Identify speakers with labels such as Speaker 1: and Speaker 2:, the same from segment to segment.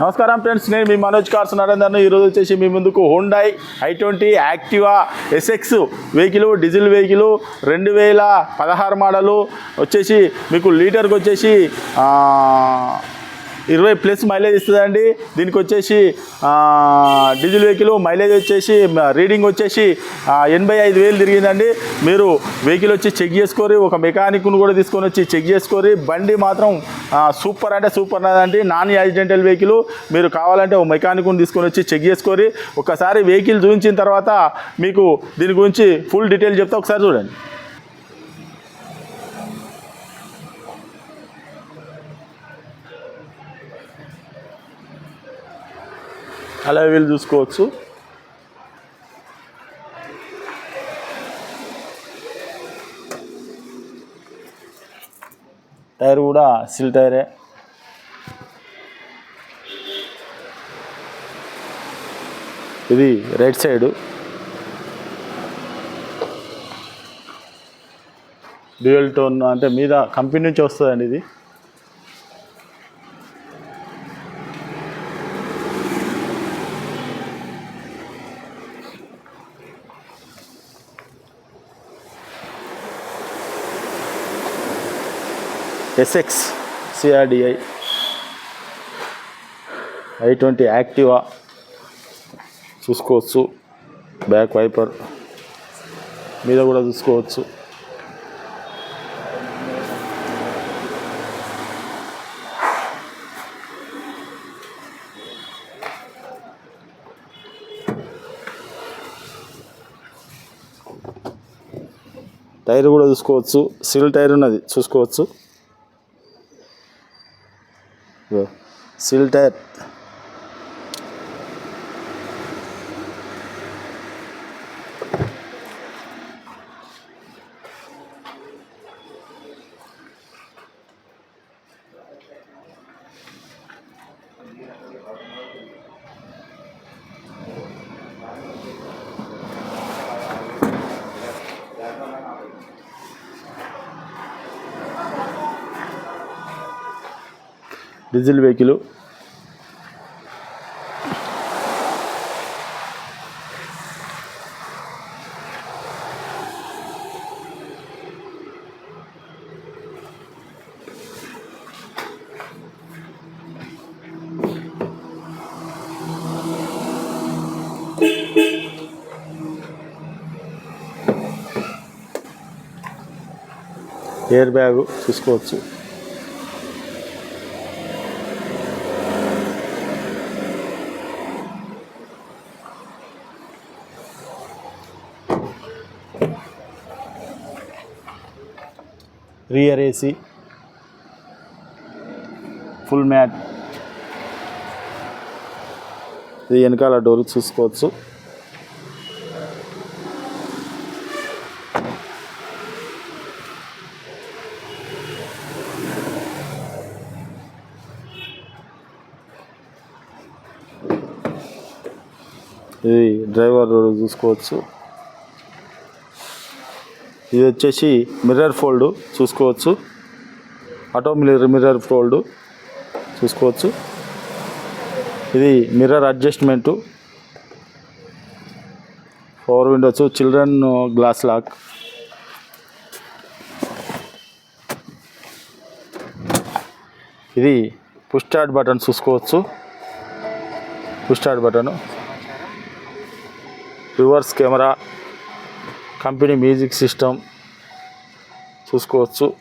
Speaker 1: నమస్కారం ఫ్రెండ్స్ నేను మీ మనోజ్ కార్స్ నరేందర్ను ఈరోజు వచ్చేసి మీ ముందుకు Hyundai I twenty Activa SX vehicle diesel vehicle రెండు వేల పదహారు మోడలు. వచ్చేసి మీకు లీటర్కి వచ్చేసి ఇరవై ప్లస్ మైలేజ్ ఇస్తుందండి. దీనికి వచ్చేసి డీజిల్ వెహికల్ మైలేజ్ వచ్చేసి రీడింగ్ వచ్చేసి ఎనభై ఐదు వేలు తిరిగిందండి. మీరు వెహికల్ వచ్చి చెక్ చేసుకోరి ఒక మెకానిక్ను కూడా తీసుకొని వచ్చి చెక్ చేసుకోరి బండి మాత్రం సూపర్ అంటే సూపర్ అండి నాన్ యాక్సిడెంటల్ వెహికల్. మీరు కావాలంటే ఒక మెకానిక్ను తీసుకొని వచ్చి చెక్ చేసుకోరి ఒకసారి వెహికల్ చూపించిన తర్వాత మీకు దీని గురించి ఫుల్ డీటెయిల్ చెప్తే. ఒకసారి చూడండి. అలా వీళ్ళు చూసుకోవచ్చు. టైర్ కూడా సిల్ టైరే. ఇది రైట్ సైడు. డ్యూయల్ టోన్ అంటే మీద కంపెనీ నుంచి వస్తుందండి ఇది. SX CRDI I twenty Activa చూసుకోవచ్చు. బ్యాక్ వైపర్ మీద కూడా చూసుకోవచ్చు. టైర్ కూడా చూసుకోవచ్చు. సిల్ టైర్ ఉన్నది. చూసుకోవచ్చు. सिलटेट డీజిల్ వెహికల్. ఎయిర్ బ్యాగు చూసుకోవచ్చు రియర్ ఏసీ ఫుల్ మ్యాట్. ఇది వెనకాల డోర్ చూసుకోవచ్చు. ఇది డ్రైవర్ డోర్ చూసుకోవచ్చు. ఇది వచ్చేసి మిర్రర్ ఫోల్డ్ చూసుకోవచ్చు. ఆటో మిర్రర్ మిర్రర్ ఫోల్డ్ చూసుకోవచ్చు. ఇది mirror adjustment power windows children glass lock ఇది పుష్ స్టార్ట్ బటన్ చూసుకోవచ్చు. Push start button reverse camera company music system చూసుకోవచ్చు.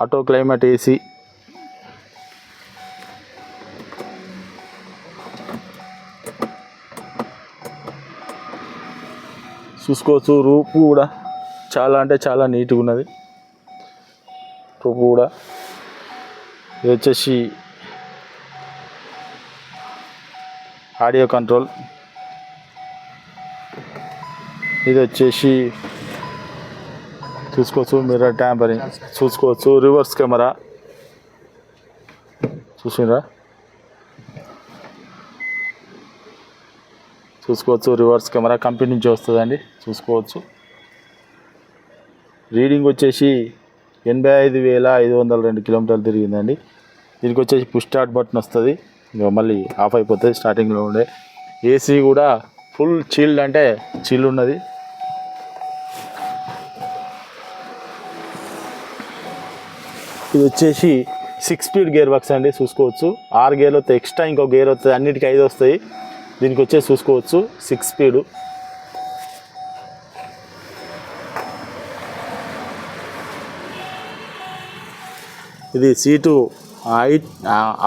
Speaker 1: Auto climate AC. చూసుకోవచ్చు. రూపు కూడా చాలా అంటే చాలా నీట్గా ఉన్నది. రూపు కూడా. ఇది వచ్చేసి ఆడియో కంట్రోల్. ఇది వచ్చేసి చూసుకోవచ్చు మిర్రర్ ట్యాంపరింగ్ చూసుకోవచ్చు రివర్స్ కెమెరా చూసిండ్రా చూసుకోవచ్చు రివర్స్ కెమెరా కంపెనీ నుంచి వస్తుందండి. చూసుకోవచ్చు. రీడింగ్ వచ్చేసి ఎనభై ఐదు వేల ఐదు వందల రెండు కిలోమీటర్లు తిరిగిందండి. దీనికి వచ్చేసి పుష్ స్టార్ట్ బటన్ వస్తుంది. ఇంకా మళ్ళీ ఆఫ్ అయిపోతుంది స్టార్టింగ్లో ఉండే. ఏసీ కూడా ఫుల్ చీల్డ్ అంటే చీల్డ్ ఉన్నది. ఇది వచ్చేసి సిక్స్ స్పీడ్ గేర్ బాక్స్ అండి చూసుకోవచ్చు. ఆరు గేర్లు వస్తాయి ఎక్స్ట్రా ఇంకో గేర్ వస్తుంది అన్నిటికీ ఐదు వస్తాయి. దీనికి వచ్చేసి చూసుకోవచ్చు సిక్స్ స్పీడు ఇది సీటు హైట్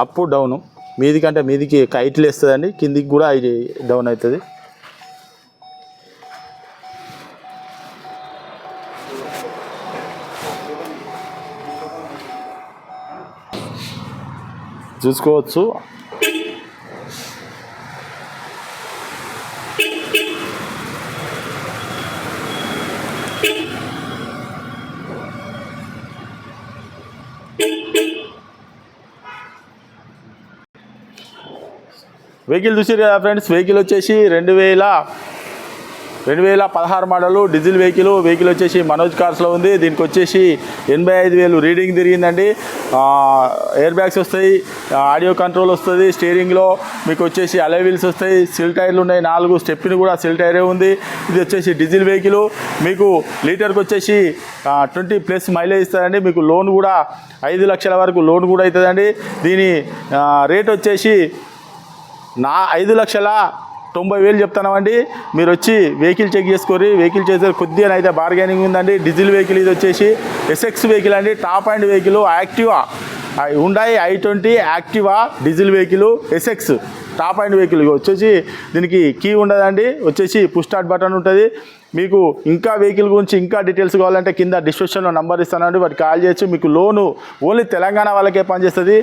Speaker 1: అప్ డౌను మీది కంటే మీదికి హైట్లు వేస్తుందండి కిందికి కూడా ఇది డౌన్ అవుతుంది. చూసుకోవచ్చు. వెహికల్ చూసారు కదా ఫ్రెండ్స్? వెహికల్ వచ్చేసి రెండు వేల రెండు వేల పదహారు మోడలు డీజిల్ వెహికల్. వెహికల్ వచ్చేసి మనోజ్ కార్స్లో ఉంది. దీనికి వచ్చేసి ఎనభై ఐదు వేలు రీడింగ్ తిరిగిందండి. ఎయిర్ బ్యాగ్స్ వస్తాయి ఆడియో కంట్రోల్ వస్తుంది స్టీరింగ్లో మీకు వచ్చేసి అలై వీల్స్ వస్తాయి సిల్ టైర్లు ఉన్నాయి. నాలుగు స్టెప్ని కూడా సిల్ టైరే ఉంది. ఇది వచ్చేసి డీజిల్ వెహికల్. మీకు లీటర్కి వచ్చేసి ట్వంటీ ప్లస్ మైలేజ్ ఇస్తుందండి. మీకు లోన్ కూడా ఐదు లక్షల వరకు లోన్ కూడా అవుతుందండి. దీని రేట్ వచ్చేసి నా ఐదు లక్షల తొంభై వేలు చెప్తున్నామండి. మీరు వచ్చి వెహికల్ చెక్ చేసుకోరి వెహికల్ చేసే కొద్దిగా అయితే బార్గెనింగ్ ఉందండి. డీజిల్ వెహికల్ ఇది వచ్చేసి ఎస్ఎక్స్ వెహికల్ అండి. టాప్ అండ్ వెహికల్ యాక్టివా ఉండాయి I twenty Activa diesel vehicle SX. Top end vehicle వచ్చేసి దీనికి కీ ఉండదండి. వచ్చేసి పుష్ స్టార్ట్ బటన్ ఉంటుంది. మీకు ఇంకా వెహికల్ గురించి ఇంకా డీటెయిల్స్ కావాలంటే కింద డిస్క్రిప్షన్లో నంబర్ ఇస్తానండి. వాటికి కాల్ చేయొచ్చు మీకు లోను ఓన్లీ తెలంగాణ వాళ్ళకే పనిచేస్తుంది.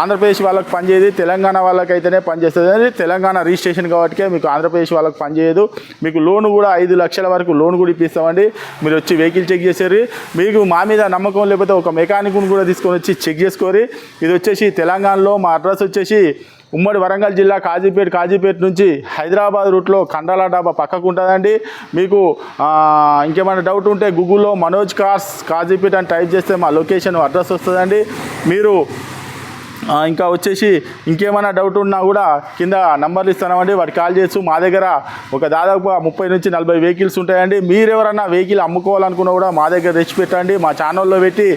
Speaker 1: ఆంధ్రప్రదేశ్ వాళ్ళకి పనిచేయదు. తెలంగాణ వాళ్ళకైతేనే పనిచేస్తుంది అని తెలంగాణ రిజిస్ట్రేషన్ కాబట్టి మీకు ఆంధ్రప్రదేశ్ వాళ్ళకి పనిచేయదు. మీకు లోన్ కూడా ఐదు లక్షల వరకు లోన్ కూడా ఇప్పిస్తామండి. మీరు వచ్చి వెహికల్ చెక్ చేసేది మీకు మా మీద నమ్మకం లేకపోతే ఒక మెకానిక్ను కూడా తీసుకొని వచ్చి చెక్ చేసుకోరు ఇది వచ్చేసి తెలంగాణలో మా అడ్రస్ వచ్చేసి ఉమ్మడి వరంగల్ జిల్లా కాజీపేట కాజీపేట నుంచి హైదరాబాద్ రూట్లో కండాల డాబా పక్కకు ఉంటుందండి మీకు ఇంకేమైనా డౌట్ ఉంటే గూగుల్లో మనోజ్ కార్స్ కాజీపేట అని టైప్ చేస్తే మా లొకేషన్ అడ్రస్ వస్తుందండి. మీరు ఇంకా వచ్చేసి ఇంకేమైనా డౌట్ ఉన్నా కూడా కింద నంబర్లు ఇస్తామండి వాటికి కాల్ చేస్తూ మా దగ్గర ఒక దాదాపు ముప్పై నుంచి నలభై వెహికల్స్ ఉంటాయండి. మీరు ఎవరన్నా వెహికల్ అమ్ముకోవాలనుకున్నా కూడా మా దగ్గర తెచ్చి పెట్టండి మా ఛానల్లో పెట్టి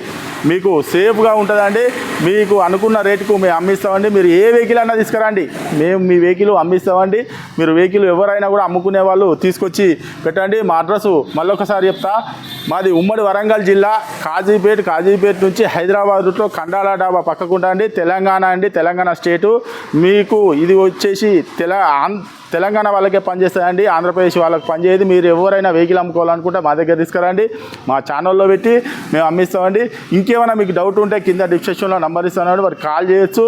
Speaker 1: మీకు సేఫ్గా ఉంటుందండి. మీకు అనుకున్న రేటుకు మేము అమ్మిస్తామండి. మీరు ఏ వెహికల్ అన్నా తీసుకురండి. మేము మీ వెహికల్ అమ్మిస్తామండి. మీరు వెహికల్ ఎవరైనా కూడా అమ్ముకునే వాళ్ళు తీసుకొచ్చి పెట్టండి. మా అడ్రస్ మళ్ళొకసారి చెప్తా. మాది ఉమ్మడి వరంగల్ జిల్లా కాజీపేట్ కాజీపేట్ నుంచి హైదరాబాద్ రూట్లో కండాల డాబా పక్కకుండా అండి. తెలంగాణ అండి తెలంగాణ స్టేటు. మీకు ఇది వచ్చేసి తెల ఆం- తెలంగాణ వాళ్ళకే పనిచేస్తుందండి. ఆంధ్రప్రదేశ్ వాళ్ళకి పనిచేయదు. మీరు ఎవరైనా వెహికల్ అమ్ముకోవాలనుకుంటే మా దగ్గర తీసుకురండి. మా ఛానల్లో పెట్టి మేము అమ్మిస్తామండి. ఇంకేమైనా మీకు డౌట్ ఉంటే కింద డిస్క్రిప్షన్లో నంబర్ ఇస్తాను వారికి కాల్ చేయొచ్చు.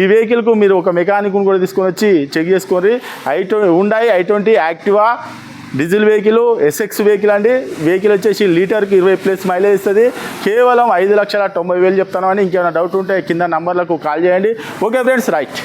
Speaker 1: ఈ వెహికల్కు మీరు ఒక మెకానిక్ను కూడా తీసుకొని వచ్చి చెక్ చేసుకోండి. ఐ ట్వంటీ ఉండాయి I twenty Activa diesel vehicle SX vehicle అండి. వెహికల్ వచ్చేసి లీటర్కి ఇరవై ప్లస్ మైలేజ్ ఇస్తుంది. కేవలం ఐదు లక్షల తొంభై వేలు చెప్తాను అని ఇంకేమైనా డౌట్ ఉంటే కింద నంబర్లకు కాల్ చేయండి. Okay friends right.